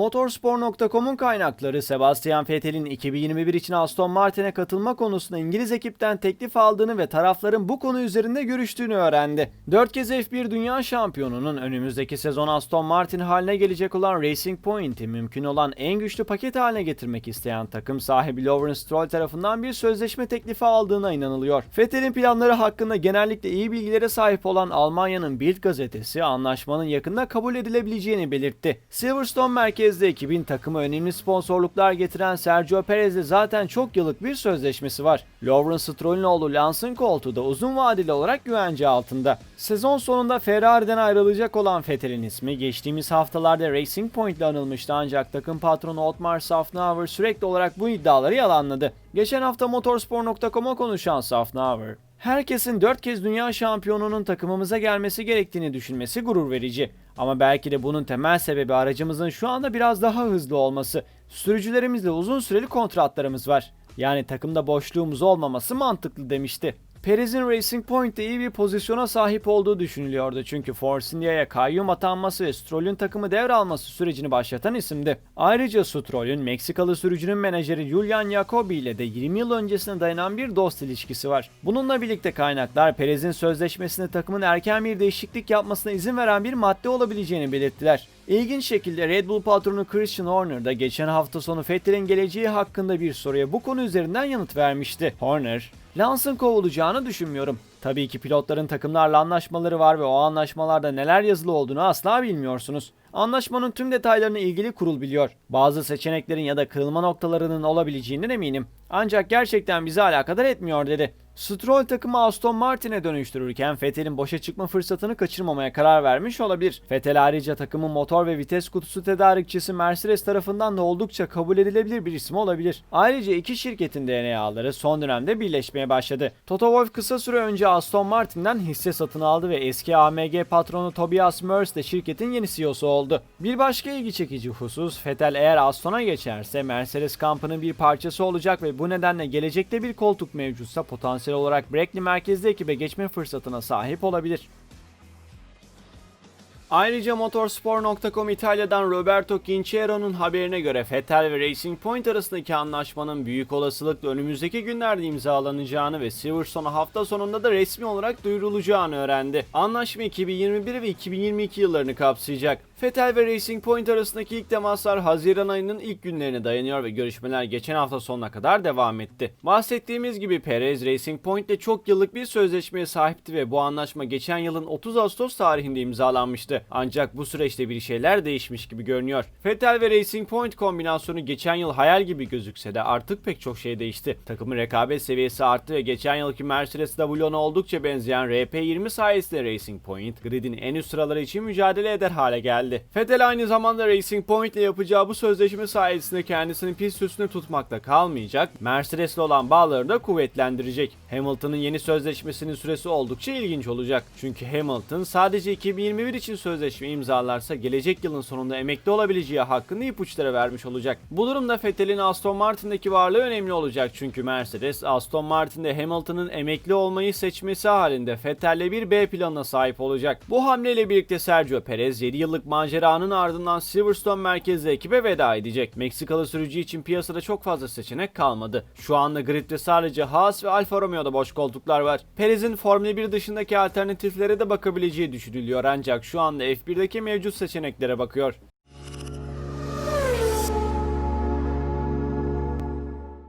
Motorspor.com'un kaynakları Sebastian Vettel'in 2021 için Aston Martin'e katılma konusunda İngiliz ekipten teklif aldığını ve tarafların bu konu üzerinde görüştüğünü öğrendi. 4 kez F1 Dünya Şampiyonu'nun önümüzdeki sezon Aston Martin haline gelecek olan Racing Point'i mümkün olan en güçlü paket haline getirmek isteyen takım sahibi Lawrence Stroll tarafından bir sözleşme teklifi aldığına inanılıyor. Vettel'in planları hakkında genellikle iyi bilgilere sahip olan Almanya'nın Bild gazetesi anlaşmanın yakında kabul edilebileceğini belirtti. Silverstone merkezli ekibin takımı önemli sponsorluklar getiren Sergio Perez'le zaten çok yıllık bir sözleşmesi var. Lawrence Stroll'ün oğlu Lance'ın koltuğu da uzun vadeli olarak güvence altında. Sezon sonunda Ferrari'den ayrılacak olan Vettel'in ismi geçtiğimiz haftalarda Racing Point ile anılmıştı ancak takım patronu Otmar Safnauer sürekli olarak bu iddiaları yalanladı. Geçen hafta motorspor.com'a konuşan Safnauer, Herkesin 4 kez dünya şampiyonunun takımımıza gelmesi gerektiğini düşünmesi gurur verici. Ama belki de bunun temel sebebi aracımızın şu anda biraz daha hızlı olması. Sürücülerimizle uzun süreli kontratlarımız var. Yani takımda boşluğumuz olmaması mantıklı demişti. Perez'in Racing Point'te iyi bir pozisyona sahip olduğu düşünülüyordu çünkü Force India'ya kayyum atanması ve Stroll'ün takımı devralması sürecini başlatan isimdi. Ayrıca Stroll'ün Meksikalı sürücünün menajeri Julian Jacobi ile de 20 yıl öncesine dayanan bir dost ilişkisi var. Bununla birlikte kaynaklar Perez'in sözleşmesinde takımın erken bir değişiklik yapmasına izin veren bir madde olabileceğini belirttiler. İlginç şekilde Red Bull patronu Christian Horner da geçen hafta sonu Vettel'in geleceği hakkında bir soruya bu konu üzerinden yanıt vermişti. Horner, Lance'ın kovulacağını düşünmüyorum. Tabii ki pilotların takımlarla anlaşmaları var ve o anlaşmalarda neler yazılı olduğunu asla bilmiyorsunuz. Anlaşmanın tüm detaylarını ilgili kurul biliyor. Bazı seçeneklerin ya da kırılma noktalarının olabileceğinden eminim. Ancak gerçekten bizi alakadar etmiyor dedi. Stroll takımı Aston Martin'e dönüştürürken Vettel'in boşa çıkma fırsatını kaçırmamaya karar vermiş olabilir. Vettel ayrıca takımın motor ve vites kutusu tedarikçisi Mercedes tarafından da oldukça kabul edilebilir bir isim olabilir. Ayrıca iki şirketin DNA'ları son dönemde birleşmeye başladı. Toto Wolff kısa süre önce Aston Martin'den hisse satın aldı ve eski AMG patronu Tobias Merz de şirketin yeni CEO'su oldu. Bir başka ilgi çekici husus Vettel eğer Aston'a geçerse Mercedes kampının bir parçası olacak ve bu nedenle gelecekte bir koltuk mevcutsa potansiyel olarak Brackley merkezli ekibe geçme fırsatına sahip olabilir. Ayrıca motorspor.com İtalya'dan Roberto Quinciero'nun haberine göre Vettel ve Racing Point arasındaki anlaşmanın büyük olasılıkla önümüzdeki günlerde imzalanacağını ve Silverstone hafta sonunda da resmi olarak duyurulacağını öğrendi. Anlaşma 2021 ve 2022 yıllarını kapsayacak. Vettel ve Racing Point arasındaki ilk temaslar Haziran ayının ilk günlerine dayanıyor ve görüşmeler geçen hafta sonuna kadar devam etti. Bahsettiğimiz gibi Perez Racing Point ile çok yıllık bir sözleşmeye sahipti ve bu anlaşma geçen yılın 30 Ağustos tarihinde imzalanmıştı. Ancak bu süreçte bir şeyler değişmiş gibi görünüyor. Vettel ve Racing Point kombinasyonu geçen yıl hayal gibi gözükse de artık pek çok şey değişti. Takımın rekabet seviyesi arttı ve geçen yılki Mercedes W10'a oldukça benzeyen RP20 sayesinde Racing Point gridin en üst sıraları için mücadele eder hale geldi. Vettel aynı zamanda Racing Point ile yapacağı bu sözleşme sayesinde kendisini pist üstünde tutmakta kalmayacak, Mercedes'le olan bağlarını da kuvvetlendirecek. Hamilton'ın yeni sözleşmesinin süresi oldukça ilginç olacak. Çünkü Hamilton sadece 2021 için sözleşme imzalarsa gelecek yılın sonunda emekli olabileceği hakkında ipuçları vermiş olacak. Bu durumda Vettel'in Aston Martin'deki varlığı önemli olacak çünkü Mercedes Aston Martin'de Hamilton'ın emekli olmayı seçmesi halinde Vettel'le bir B planına sahip olacak. Bu hamleyle birlikte Sergio Perez 7 yıllık maceranın ardından Silverstone merkezli ekibe veda edecek. Meksikalı sürücü için piyasada çok fazla seçenek kalmadı. Şu anda gridde sadece Haas ve Alfa Romeo'da boş koltuklar var. Perez'in Formula 1 dışındaki alternatiflere de bakabileceği düşünülüyor ancak şu anda F1'deki mevcut seçeneklere bakıyor.